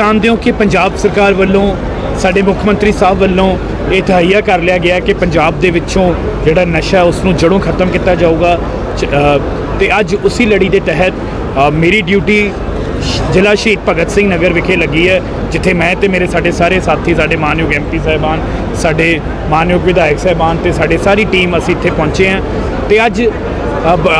ਜਾਣਦੇ ਹੋ ਕਿ ਪੰਜਾਬ ਸਰਕਾਰ ਵੱਲੋਂ, ਸਾਡੇ ਮੁੱਖ ਮੰਤਰੀ ਸਾਹਿਬ ਵੱਲੋਂ ਇਹ ਤਹਈਆ ਕਰ ਲਿਆ ਗਿਆ ਕਿ ਪੰਜਾਬ ਦੇ ਵਿੱਚੋਂ ਜਿਹੜਾ ਨਸ਼ਾ ਉਸ ਨੂੰ ਜੜੋਂ ਖਤਮ ਕੀਤਾ ਜਾਊਗਾ। ਚ- ਤੇ ਅੱਜ ਉਸੇ ਲੜੀ ਦੇ ਤਹਿਤ ਮੇਰੀ ਡਿਊਟੀ ਜ਼ਿਲ੍ਹਾ ਸ਼ਹੀਦ ਭਗਤ ਸਿੰਘ ਨਗਰ ਵਿਖੇ ਲੱਗੀ ਹੈ, ਜਿੱਥੇ ਮੈਂ ਤੇ ਮੇਰੇ ਸਾਡੇ ਸਾਰੇ ਸਾਥੀ, ਸਾਡੇ ਮਾਨਯੋਗ ਐਮਪੀ ਸਾਹਿਬਾਨ, ਸਾਡੇ ਮਾਨਯੋਗ ਵਿਧਾਇਕ ਸਾਹਿਬਾਨ ਤੇ ਸਾਡੇ ਸਾਰੀ ਟੀਮ ਅਸੀਂ ਇੱਥੇ ਪਹੁੰਚੇ ਹਾਂ। ਤੇ ਅੱਜ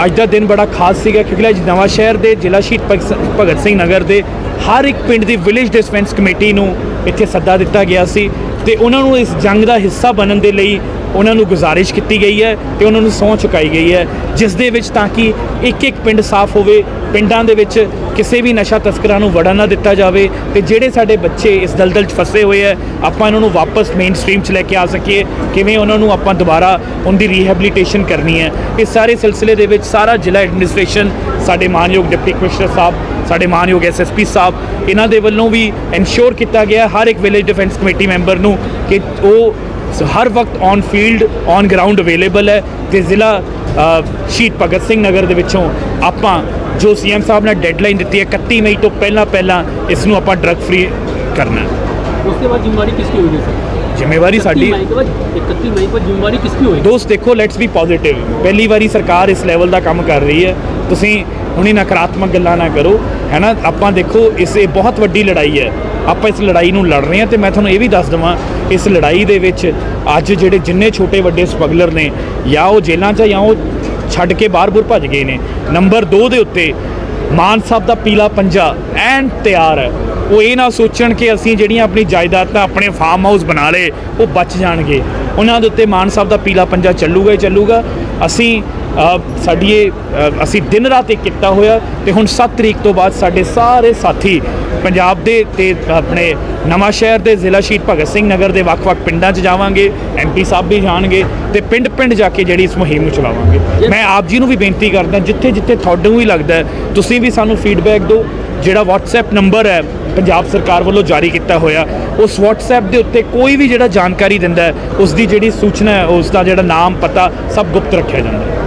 ਅੱਜ ਦਾ ਦਿਨ ਬੜਾ ਖਾਸ ਸੀਗਾ ਕਿਉਂਕਿ ਅੱਜ ਨਵਾਂ ਸ਼ਹਿਰ ਦੇ ਜ਼ਿਲ੍ਹਾ ਸ਼ਹੀਦ ਭਗਤ ਸ- ਭਗਤ ਸਿੰਘ ਨਗਰ ਦੇ ਹਰ ਇੱਕ ਪਿੰਡ ਦੀ ਵਿਲੇਜ ਡਿਸਪੈਂਸ ਕਮੇਟੀ ਨੂੰ ਇੱਥੇ ਸੱਦਾ ਦਿੱਤਾ ਗਿਆ ਸੀ ਤੇ ਉਹਨਾਂ ਨੂੰ ਇਸ ਜੰਗ ਦਾ ਹਿੱਸਾ ਬਣਨ ਦੇ ਲਈ ਉਹਨਾਂ ਨੂੰ ਗੁਜ਼ਾਰਿਸ਼ ਕੀਤੀ ਗਈ ਹੈ ਤੇ ਉਹਨਾਂ ਨੂੰ ਸਹੁੰ ਚੁਕਾਈ ਗਈ ਹੈ ਜਿਸ ਦੇ ਵਿੱਚ ਤਾਂ ਕਿ ਇੱਕ ਇੱਕ ਪਿੰਡ ਸਾਫ਼ ਹੋਵੇ, ਪਿੰਡਾਂ ਦੇ ਵਿੱਚ ਕਿਸੇ ਵੀ ਨਸ਼ਾ ਤਸਕਰਾਂ ਨੂੰ ਵੜਨ ਨਾ ਦਿੱਤਾ ਜਾਵੇ ਤੇ ਜਿਹੜੇ ਸਾਡੇ ਬੱਚੇ ਇਸ ਦਲਦਲ 'ਚ ਫਸੇ ਹੋਏ ਹੈ, ਆਪਾਂ ਇਹਨਾਂ ਨੂੰ ਵਾਪਸ ਮੇਨ ਸਟ੍ਰੀਮ 'ਚ ਲੈ ਕੇ ਆ ਸਕੀਏ, ਕਿਵੇਂ ਉਹਨਾਂ ਨੂੰ ਆਪਾਂ ਦੁਬਾਰਾ ਉਹਦੀ ਰੀਹੈਬਿਲਿਟੇਸ਼ਨ ਕਰਨੀ ਹੈ। ਇਸ ਸਾਰੇ ਸਿਲਸਿਲੇ ਦੇ ਵਿੱਚ ਸਾਰਾ ਜ਼ਿਲ੍ਹਾ ਐਡਮਿਨਿਸਟ੍ਰੇਸ਼ਨ ਸਾਡੇ ਮਾਨਯੋਗ ਡਿਪਟੀ ਕਮਿਸ਼ਨਰ ਸਾਹਿਬ, ਸਾਡੇ ਮਾਨਯੋਗ ਐਸਐਸਪੀ ਸਾਹਿਬ, ਇਹਨਾਂ ਦੇ ਵੱਲੋਂ ਵੀ ਇਨਸ਼ੋਰ ਕੀਤਾ ਗਿਆ ਹਰ ਇੱਕ ਵਿਲੇਜ ਡਿਫੈਂਸ ਕਮੇਟੀ ਮੈਂਬਰ ਨੂੰ ਕਿ ਉਹ ਹਰ ਵਕਤ on field on ground available ਹੈ ਤੇ ਜ਼ਿਲ੍ਹਾ ਸ਼ਹੀਦ ਭਗਤ ਸਿੰਘ ਨਗਰ ਦੇ ਵਿੱਚੋਂ ਆਪਾਂ ਜੋ ਸੀਐਮ ਸਾਹਿਬ ਨੇ ਡੈਡਲਾਈਨ ਦਿੱਤੀ ਹੈ 31 ਮਈ ਤੋਂ ਪਹਿਲਾਂ ਪਹਿਲਾਂ ਇਸ ਨੂੰ ਆਪਾਂ ਡਰਗ ਫਰੀ ਕਰਨਾ ਜ਼ਿੰਮੇਵਾਰੀ ਸਾਡੀ 31 ਮਈ ਕੋ ਜ਼ਿੰਮੇਵਾਰੀ ਕਿਸ ਦੀ ਹੋਈ ਦੋਸਤ ਦੇਖੋ ਲੈਟਸ ਬੀ ਪੋਜ਼ਿਟਿਵ ਪਹਿਲੀ ਵਾਰੀ ਸਰਕਾਰ ਇਸ ਲੈਵਲ ਦਾ ਕੰਮ ਕਰ ਰਹੀ ਹੈ ਤੁਸੀਂ ਹੁਣੀ ਨਕਾਰਾਤਮਕ ਗੱਲਾਂ ਨਾ ਕਰੋ ਹੈਨਾ ਆਪਾਂ ਦੇਖੋ ਇਸੇ ਬਹੁਤ ਵੱਡੀ ਲੜਾਈ ਹੈ ਆਪਾਂ ਇਸ ਲੜਾਈ ਨੂੰ ਲੜ ਰਹੇ ਹਾਂ ਤੇ ਮੈਂ ਤੁਹਾਨੂੰ ਇਹ ਵੀ ਦੱਸ ਦਵਾਂ, ਇਸ ਲੜਾਈ ਦੇ ਵਿੱਚ ਅੱਜ ਜਿਹੜੇ ਜਿੰਨੇ ਛੋਟੇ ਵੱਡੇ ਸਮਗਲਰ ਨੇ, ਜਾਂ ਉਹ ਜੇਲ੍ਹਾਂ 'ਚ ਜਾਂ ਉਹ ਛੱਡ ਕੇ ਬਾਹਰ-ਬੁਰ ਭੱਜ ਗਏ ਨੇ, ਨੰਬਰ 2 ਦੇ ਉੱਤੇ ਮਾਨ ਸਾਹਿਬ ਦਾ ਪੀਲਾ ਪੰਜਾ ਐਨ ਤਿਆਰ ਹੈ। ਉਹ ਇਹ ਨਾ ਸੋਚਣ ਕਿ ਅਸੀਂ ਜਿਹੜੀਆਂ ਆਪਣੀ ਜਾਇਦਾਦਾਂ ਆਪਣੇ ਫਾਰਮ ਹਾਊਸ ਬਣਾ ਲਏ, ਉਹ ਬਚ ਜਾਣਗੇ। ਉਹਨਾਂ ਦੇ ਉੱਤੇ ਮਾਨ ਸਾਹਿਬ ਦਾ ਪੀਲਾ ਪੰਜਾ ਚੱਲੂਗਾ ਹੀ ਚੱਲੂਗਾ। ਅਸੀਂ ਸਾਡੀ ਇਹ ਅ, ਅਸੀਂ ਦਿਨ ਰਾਤ ਇੱਕ ਕੀਤਾ ਹੋਇਆ ਤੇ ਹੁਣ 7 ਤਰੀਕ ਤੋਂ ਬਾਅਦ ਸਾਡੇ ਸਾਰੇ ਸਾਥੀ ਪੰਜਾਬ ਦੇ ਤੇ ਆਪਣੇ ਨਵਾਂ ਸ਼ਹਿਰ ਦੇ ਜ਼ਿਲ੍ਹਾ ਸ਼ਹੀਦ ਭਗਤ ਸਿੰਘ ਨਗਰ ਦੇ ਵੱਖ-ਵੱਖ ਪਿੰਡਾਂ 'ਚ ਜਾਵਾਂਗੇ ਐਮਪੀ ਸਾਹਿਬ ਵੀ ਜਾਣਗੇ ਤੇ ਪਿੰਡ-ਪਿੰਡ ਜਾ ਕੇ ਜਿਹੜੀ ਇਸ ਮੁਹਿੰਮ ਨੂੰ ਚਲਾਵਾਂਗੇ। ਮੈਂ ਆਪ ਜੀ ਨੂੰ ਵੀ ਬੇਨਤੀ ਕਰਦਾ ਜਿੱਥੇ-ਜਿੱਥੇ ਤੁਹਾਨੂੰ ਵੀ ਲੱਗਦਾ ਹੈ, ਤੁਸੀਂ ਵੀ ਸਾਨੂੰ ਫੀਡਬੈਕ ਦਿਓ। ਜਿਹੜਾ WhatsApp ਨੰਬਰ ਹੈ ਪੰਜਾਬ ਸਰਕਾਰ ਵੱਲੋਂ ਜਾਰੀ ਕੀਤਾ ਹੋਇਆ ਉਸ WhatsApp ਦੇ ਉੱਤੇ ਕੋਈ ਵੀ ਜਿਹੜਾ ਜਾਣਕਾਰੀ ਦਿੰਦਾ ਹੈ ਉਸ ਦੀ ਜਿਹੜੀ ਸੂਚਨਾ ਹੈ ਉਸ ਦਾ ਜਿਹੜਾ ਨਾਮ ਪਤਾ ਸਭ ਗੁਪਤ ਰੱਖਿਆ ਜਾਂਦਾ ਹੈ।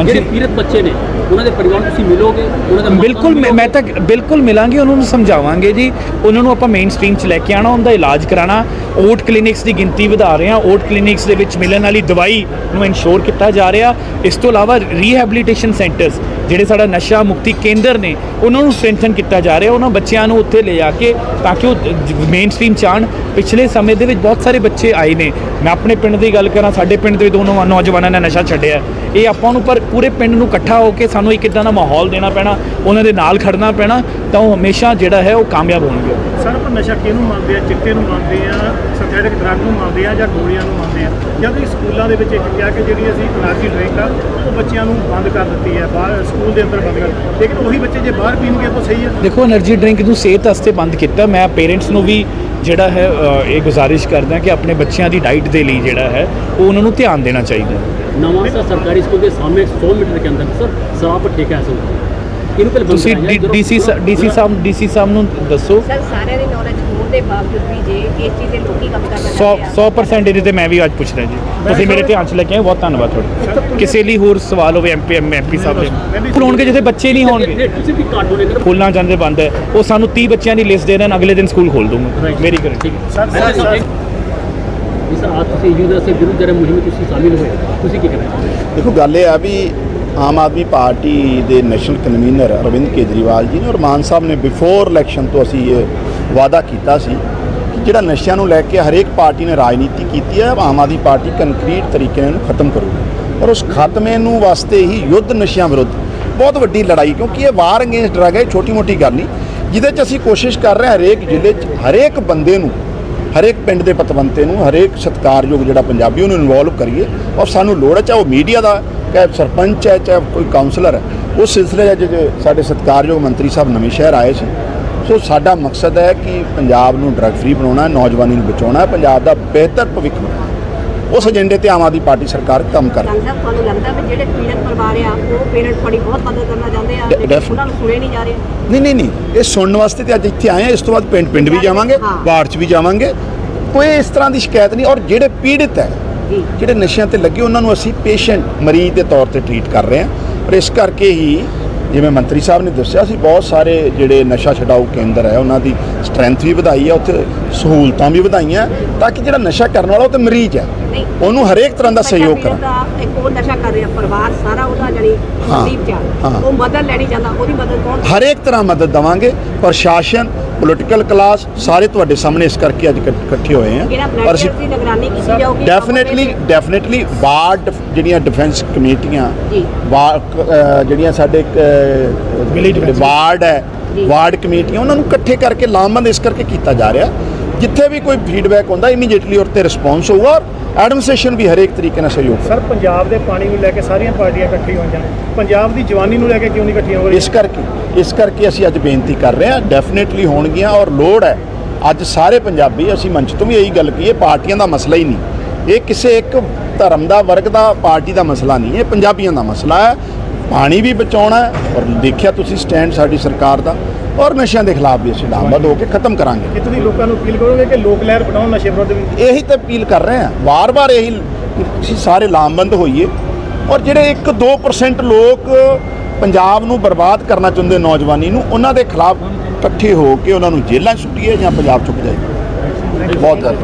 ਜਿਹੜੇ ਪੀੜਿਤ ਬੱਚੇ ਨੇ ਉਹਨਾਂ ਦੇ ਪਰਿਵਾਰ ਨੂੰ ਤੁਸੀਂ ਮਿਲੋਗੇ? ਉਹਨਾਂ ਦਾ ਬਿਲਕੁਲ ਮੈਂ-? ਤਾਂ ਬਿਲਕੁਲ ਮਿਲਾਂਗੇ ਉਹਨਾਂ ਨੂੰ ਸਮਝਾਵਾਂਗੇ ਜੀ। ਉਹਨਾਂ ਨੂੰ ਆਪਾਂ ਮੇਨ ਸਟ੍ਰੀਮ 'ਚ ਲੈ ਕੇ ਆਣਾ ਉਹਦਾ ਇਲਾਜ ਕਰਾਣਾ ਓਟ ਕਲੀਨਿਕਸ ਦੀ ਗਿਣਤੀ ਵਧਾ ਰਹੇ ਹਾਂ। ਓਟ ਕਲੀਨਿਕਸ ਦੇ ਵਿੱਚ ਮਿਲਣ ਵਾਲੀ ਦਵਾਈ ਨੂੰ ਇਨਸ਼ੋਰ ਕੀਤਾ ਜਾ ਰਿਹਾ। ਇਸ ਤੋਂ ਇਲਾਵਾ ਰੀਹੈਬਿਲਿਟੇਸ਼ਨ ਸੈਂਟਰਸ ਜਿਹੜੇ ਸਾਡਾ ਨਸ਼ਾ ਮੁਕਤੀ ਕੇਂਦਰ ਨੇ ਉਹਨਾਂ ਨੂੰ ਸਟਰੈਂਥਨ ਕੀਤਾ ਜਾ ਰਿਹਾ। ਉਹਨਾਂ ਬੱਚਿਆਂ ਨੂੰ ਉੱਥੇ ਲੈ ਜਾ ਕੇ ਤਾਂ ਕਿ ਉਹ ਮੇਨ ਸਟ੍ਰੀਮ ਚ ਆਉਣ। ਪਿਛਲੇ ਸਮੇਂ ਦੇ ਵਿੱਚ ਬਹੁਤ ਸਾਰੇ ਬੱਚੇ ਆਏ ਨੇ। ਮੈਂ ਆਪਣੇ ਪਿੰਡ ਦੀ ਗੱਲ ਕਰਾਂ ਸਾਡੇ ਪਿੰਡ ਦੇ ਦੋਨੋਂ ਨੌਜਵਾਨਾਂ ਨੇ ਨਸ਼ਾ ਛੱਡਿਆ। ਇਹ ਆਪਾਂ ਨੂੰ ਪਰ ਪੂਰੇ ਪਿੰਡ ਨੂੰ ਇਕੱਠਾ ਹੋ ਕੇ ਸਾਨੂੰ ਇੱਕ ਇਦਾਂ ਦਾ ਮਾਹੌਲ ਦੇਣਾ ਪੈਣਾ ਉਹਨਾਂ ਦੇ ਨਾਲ ਖੜਨਾ ਪੈਣਾ ਤਾਂ ਉਹ ਹਮੇਸ਼ਾ ਜਿਹੜਾ ਹੈ ਉਹ ਕਾਮਯਾਬ ਹੋਣਗੇ। ਸਰ ਪਰ ਨਸ਼ਾ ਕਿਹਨੂੰ ਮੰਨਦੇ ਆ? ਚਿੱਟੇ ਨੂੰ ਮੰਨਦੇ ਆ? ਸਿੰਥੈਟਿਕ ਡਰੱਗ ਨੂੰ ਮੰਨਦੇ ਆ ਜਾਂ ਗੋਲੀਆਂ ਨੂੰ ਮੰਨਦੇ ਆ? ਜਾਂ ਕਿ ਸਕੂਲਾਂ ਦੇ ਵਿੱਚ ਇੱਕ ਕਿਹਾ ਕਿ ਜਿਹੜੀ ਅਸੀਂ ਐਨਰਜੀ ਡਰਿੰਕ ਆ ਉਹ ਬੱਚਿਆਂ ਨੂੰ ਬੰਦ ਕਰ ਦਿੱਤੀ ਹੈ ਬਾਹਰ ਸਕੂਲ ਦੇ ਅੰਦਰ ਬੰਦ ਕਰ ਲੇਕਿਨ ਉਹੀ ਬੱਚੇ ਜੇ ਬਾਹਰ ਪੀਣਗੇ ਤਾਂ ਸਹੀ ਹੈ। ਦੇਖੋ એનર્ਜੀ ਡਰਿੰਕ ਨੂੰ ਸਿਹਤ ਵਾਸਤੇ ਬੰਦ ਕੀਤਾ। ਮੈਂ ਪੇਰੈਂਟਸ ਨੂੰ ਵੀ ਜਿਹੜਾ ਹੈ ਇਹ ਗੁਜ਼ਾਰਿਸ਼ ਕਰਦਾ ਕਿ ਆਪਣੇ ਬੱਚਿਆਂ ਦੀ ਡਾਈਟ ਦੇ ਲਈ ਜਿਹੜਾ ਹੈ ਉਹ ਉਹਨਾਂ ਨੂੰ ਧਿਆਨ ਦੇਣਾ ਚਾਹੀਦਾ ਹੈ। नवासा सरकारी स्कूल के सामने 100 मीटर के अंदर सर शराब पर ठेका है सब इनको पहले बंद ਤੁਸੀਂ कराया जाए, ਡੀਸੀ जरूर- ਡੀਸੀ ਸਾਹਿਬ ਡੀਸੀ ਸਾਹਿਬ ਨੂੰ ਦੱਸੋ ਸਰ ਸਾਰਿਆਂ ਦੀ ਨੌਲੇਜ ਹੋਣ ਦੇ ਬਾਵਜੂਦ ਵੀ ਜੇ ਇਸ ਚੀਜ਼ ਦੇ ਲੋਕੀ ਕੰਮ ਕਰਨਾ 100 ਚਾਹੁੰਦੇ ਆ 100% ਇਹਦੇ ਤੇ ਮੈਂ ਵੀ ਅੱਜ ਪੁੱਛ ਰਿਹਾ ਜੀ ਤੁਸੀਂ ਮੇਰੇ ਧਿਆਨ ਚ ਲੈ ਕੇ ਆਏ ਬਹੁਤ ਧੰਨਵਾਦ ਤੁਹਾਡਾ ਕਿਸੇ ਲਈ ਹੋਰ ਸਵਾਲ ਹੋਵੇ ਐਮਪੀ ਐਮਪੀ ਸਾਹਿਬ ਦੇ ਖਲੋਣਗੇ ਜਿੱਥੇ ਬੱਚੇ ਨਹੀਂ ਹੋਣਗੇ इलेक्ट्रिसिटी भी काट होने कर ਖੋਲਣਾ ਚਾਹੁੰਦੇ ਬੰਦ ਹੈ ਉਹ ਸਾਨੂੰ 30 ਬੱਚਿਆਂ ਦੀ ਲਿਸਟ ਦੇ ਦੇਣ ਅਗਲੇ ਦਿਨ ਸਕੂਲ ਖੋਲ ਦੂੰਗਾ Right. ਮੇਰੀ ਗਰੰਟੀ ਠੀਕ ਹੈ ਸਰ, ਸਰ ਸਰ, ਜੀ ਤੁਸੀਂ ਯੂਜ਼ਰ ਵਿਰੁੱਧ ਜਿਹੜੇ ਮੁਹਿੰਮ ਤੁਸੀਂ ਸ਼ਾਮਿਲ ਹੋਏ ਤੁਸੀਂ ਕੀ ਕਹਿਣਾ ਚਾਹੁੰਦੇ ਦੇਖੋ ਗੱਲ ਇਹ ਆ ਵੀ ਆਮ ਆਦਮੀ ਪਾਰਟੀ ਦੇ ਨੈਸ਼ਨਲ ਕਨਵੀਨਰ ਅਰਵਿੰਦ ਕੇਜਰੀਵਾਲ ਜੀ ਨੇ ਔਰ ਮਾਨ ਸਾਹਿਬ ਨੇ ਬਿਫੋਰ ਇਲੈਕਸ਼ਨ ਤੋਂ ਅਸੀਂ ਇਹ ਵਾਅਦਾ ਕੀਤਾ ਸੀ ਕਿ ਜਿਹੜਾ ਨਸ਼ਿਆਂ ਨੂੰ ਲੈ ਕੇ ਹਰੇਕ ਪਾਰਟੀ ਨੇ ਰਾਜਨੀਤੀ ਕੀਤੀ ਹੈ ਆਮ ਆਦਮੀ ਪਾਰਟੀ ਕੰਕਰੀਟ ਤਰੀਕੇ ਨਾਲ ਇਹਨੂੰ ਖਤਮ ਕਰੂਗੀ। ਔਰ ਉਸ ਖਾਤਮੇ ਨੂੰ ਵਾਸਤੇ ਹੀ ਯੁੱਧ ਨਸ਼ਿਆਂ ਵਿਰੁੱਧ ਬਹੁਤ ਵੱਡੀ ਲੜਾਈ ਕਿਉਂਕਿ ਇਹ ਵਾਰ ਅਗੇਂਸਟ ਡਰਗ ਹੈ ਛੋਟੀ ਮੋਟੀ ਗੱਲ ਨਹੀਂ ਜਿਹਦੇ 'ਚ ਅਸੀਂ ਕੋਸ਼ਿਸ਼ ਕਰ ਰਹੇ ਹਾਂ ਹਰੇਕ ਜ਼ਿਲ੍ਹੇ 'ਚ ਹਰੇਕ ਬੰਦੇ ਨੂੰ ਹਰੇਕ ਪਿੰਡ ਦੇ ਪਤਵੰਤੇ ਨੂੰ ਹਰੇਕ ਸਤਿਕਾਰਯੋਗ ਜਿਹੜਾ ਪੰਜਾਬੀ ਉਹਨੂੰ ਇਨਵੋਲਵ ਕਰੀਏ। ਔਰ ਸਾਨੂੰ ਲੋੜ ਹੈ ਚਾਹੇ ਉਹ ਮੀਡੀਆ ਦਾ, ਚਾਹੇ ਸਰਪੰਚ ਹੈ, ਚਾਹੇ ਕੋਈ ਕਾਉਂਸਲਰ ਹੈ, ਉਸ ਸਿਲਸਿਲੇ 'ਚ ਜੇ ਸਾਡੇ ਸਤਿਕਾਰਯੋਗ ਮੰਤਰੀ ਸਾਹਿਬ ਨਵੇਂ ਸ਼ਹਿਰ ਆਏ ਸੀ, ਸੋ ਸਾਡਾ ਮਕਸਦ ਹੈ ਕਿ ਪੰਜਾਬ ਨੂੰ ਡਰੱਗ ਫ੍ਰੀ ਬਣਾਉਣਾ ਨੌਜਵਾਨੀ ਨੂੰ ਬਚਾਉਣਾ ਪੰਜਾਬ ਦਾ ਬਿਹਤਰ ਭਵਿੱਖ ਬਣਾਉਣਾ ਉਸ ਏਜੰਡੇ ਤੇ ਆਮ ਆਦਮੀ ਪਾਰਟੀ ਸਰਕਾਰ ਕੰਮ ਕਰ ਰਹੀ ਹੈ। ਸੰਗ ਸਾਹਿਬ ਤੁਹਾਨੂੰ ਲੱਗਦਾ ਵੀ ਜਿਹੜੇ ਪੀੜਤ ਪਰਿਵਾਰ ਆ ਉਹ ਪੇਰੈਂਟ ਤੁਹਾਡੀ ਬਹੁਤ ਮਦਦ ਕਰਨਾ ਚਾਹੁੰਦੇ ਆ ਡ- ਲੇਕਿਨ definitely. ਉਹਨਾਂ ਨੂੰ ਸੁਣੇ ਨਹੀਂ ਜਾ ਰਹੇ? ਨਹੀਂ ਨਹੀਂ ਨਹੀਂ। ਇਹ ਸੁਣਨ ਵਾਸਤੇ ਤੇ ਅੱਜ ਇੱਥੇ ਆਏ ਆ ਇਸ ਤੋਂ ਬਾਅਦ ਪਿੰਡ ਪਿੰਡ ਵੀ ਜਾਵਾਂਗੇ। ਵਾਰਡ 'ਚ ਵੀ ਜਾਵਾਂਗੇ। ਕੋਈ ਇਸ ਤਰ੍ਹਾਂ ਦੀ ਸ਼ਿਕਾਇਤ ਨਹੀਂ। ਔਰ ਜਿਹੜੇ ਪੀੜਿਤ ਹੈ ਜਿਹੜੇ ਨਸ਼ਿਆਂ ਤੇ ਲੱਗੇ ਉਹਨਾਂ ਨੂੰ ਅਸੀਂ ਪੇਸ਼ੈਂਟ ਮਰੀਜ਼ ਦੇ ਤੌਰ ਤੇ ਟਰੀਟ ਕਰ ਰਹੇ ਹਾਂ। ਔਰ ਇਸ ਕਰਕੇ ਹੀ ਜਿਵੇਂ ਮੰਤਰੀ ਸਾਹਿਬ ਨੇ ਦੱਸਿਆ ਸੀ ਬਹੁਤ ਸਾਰੇ ਜਿਹੜੇ ਨਸ਼ਾ ਛਡਾਊ ਕੇਂਦਰ ਹੈ ਉਹਨਾਂ ਦੀ ਸਟਰੈਂਥ ਵੀ ਵਧਾਈ ਹੈ ਉੱਥੇ ਸਹੂਲਤਾਂ ਵੀ ਵਧਾਈਆਂ ਤਾਂ ਕਿ ਜਿਹੜਾ ਨਸ਼ਾ ਕਰਨ ਵਾਲਾ ਉਹ ਤੇ ਮਰੀਜ਼ ਹੈ ਉਹਨੂੰ ਹਰੇਕ ਤਰ੍ਹਾਂ ਦਾ ਸਹਿਯੋਗ ਬੱਚਾ ਕਰਾਂ ਪੀੜਤ ਦਾ ਇੱਕ ਉਹ ਨਸ਼ਾ ਕਰ ਰਿਹਾ ਪਰਿਵਾਰ ਸਾਰਾ ਉਹਦਾ ਜਿਹੜੀ ਹਾਂ, ਤਕਲੀਫ ਚ। ਉਹ ਮਦਦ ਲੈਣੀ ਚਾਹੁੰਦਾ ਉਹਦੀ ਮਦਦ ਕੌਣ ਹਰੇਕ ਤਰ੍ਹਾਂ ਮਦਦ ਦਵਾਂਗੇ ਪ੍ਰਸ਼ਾਸਨ ਪੋਲੀਟੀਕਲ ਕਲਾਸ ਸਾਰੇ ਤੁਹਾਡੇ ਸਾਹਮਣੇ ਇਸ ਕਰਕੇ ਅੱਜ ਇਕੱਠ- ਹੋਏ ਆ ਪਰ ਅਸੀਂ ਨਿਗਰਾਨੀ ਕੀਤੀ ਜਾਊਗੀ ਡੈਫੀਨਿਟਲੀ ਡੈਫੀਨਿਟਲੀ ਵਾਰਡ ਜਿਹੜੀਆਂ ਡਿਫੈਂਸ ਕਮੇਟੀਆਂ ਜੀ। ਵਾਰਡ ਅ, ਜਿਹੜੀਆਂ ਸਾਡੇ ਵਾਰਡ ਹੈ। ਵਾਰਡ ਕਮੇਟੀਆਂ ਉਹਨਾਂ ਨੂੰ ਇਕੱਠੇ ਕਰਕੇ ਲਾਮਬੰਦ ਇਸ ਕਰਕੇ ਕੀਤਾ ਜਾ ਰਿਹਾ ਜਿੱਥੇ ਵੀ ਕੋਈ ਫੀਡਬੈਕ ਹੁੰਦਾ ਇਮੀਡੀਏਟਲੀ ਔਰ ਤੇ ਰਿਸਪੌਂਸ ਹੋਊਗਾ ਔਰ ਐਡਮਿਨਿਸਟ੍ਰੇਸ਼ਨ ਵੀ ਹਰੇਕ ਤਰੀਕੇ ਨਾਲ ਸਹਿਯੋਗ ਸਰ ਪੰਜਾਬ ਦੇ ਪਾਣੀ ਨੂੰ ਲੈ ਕੇ ਸਾਰੀਆਂ ਪਾਰਟੀਆਂ ਇਕੱਠੀਆਂ ਹੋਈਆਂ ਪੰਜਾਬ ਦੀ ਜਵਾਨੀ ਨੂੰ ਲੈ ਕੇ ਕਿਉਂ ਨਹੀਂ ਇਕੱਠੀਆਂ ਹੋ ਰਹੀਆਂ? ਇਸ ਕਰਕੇ ਇਸ ਕਰਕੇ ਅਸੀਂ ਅੱਜ ਬੇਨਤੀ ਕਰ ਰਹੇ ਹਾਂ ਡੈਫੀਨਿਟਲੀ ਹੋਣਗੀਆਂ ਔਰ ਲੋੜ ਹੈ। ਅੱਜ ਸਾਰੇ ਪੰਜਾਬੀ ਅਸੀਂ ਮੰਚ ਤੋਂ ਵੀ ਇਹੀ ਗੱਲ ਕਹੀਏ ਪਾਰਟੀਆਂ ਦਾ ਮਸਲਾ ਹੀ ਨਹੀਂ। ਇਹ ਕਿਸੇ ਇੱਕ ਧਰਮ ਦਾ ਵਰਗ ਦਾ ਪਾਰਟੀ ਦਾ ਮਸਲਾ ਨਹੀਂ ਇਹ ਪੰਜਾਬੀਆਂ ਦਾ ਮਸਲਾ ਹੈ। ਪਾਣੀ ਵੀ ਬਚਾਉਣਾ ਔਰ ਦੇਖਿਆ ਤੁਸੀਂ ਸਟੈਂਡ ਸਾਡੀ ਸਰਕਾਰ ਦਾ ਔਰ ਨਸ਼ਿਆਂ ਦੇ ਖਿਲਾਫ ਵੀ ਅਸੀਂ ਲਾਮਬੰਦ ਹੋ ਕੇ ਖਤਮ ਕਰਾਂਗੇ। ਦੀ ਲੋਕਾਂ ਨੂੰ ਅਪੀਲ ਕਰੋਗੇ ਕਿ ਲੋਕ ਲਹਿਰ ਬਣਾਉਣ ਨਸ਼ੇ ਵਿਰੁੱਧ ਵੀ? ਇਹੀ ਤਾਂ ਅਪੀਲ ਕਰ ਰਹੇ ਹਾਂ। ਵਾਰ-ਵਾਰ ਇਹੀ ਅਸੀਂ ਸਾਰੇ ਲਾਮਬੰਦ ਹੋਈਏ ਔਰ ਜਿਹੜੇ 1-2% ਲੋਕ ਪੰਜਾਬ ਨੂੰ ਬਰਬਾਦ ਕਰਨਾ ਚਾਹੁੰਦੇ ਨੌਜਵਾਨੀ ਨੂੰ ਉਹਨਾਂ ਦੇ ਖਿਲਾਫ ਇਕੱਠੇ ਹੋ ਕੇ ਉਹਨਾਂ ਨੂੰ ਜੇਲ੍ਹਾਂ 'ਚ ਸੁੱਟੀਏ ਜਾਂ ਪੰਜਾਬ ਚੁੱਕ ਜਾਈਏ। ਬਹੁਤ ਜ਼ਿਆਦਾ।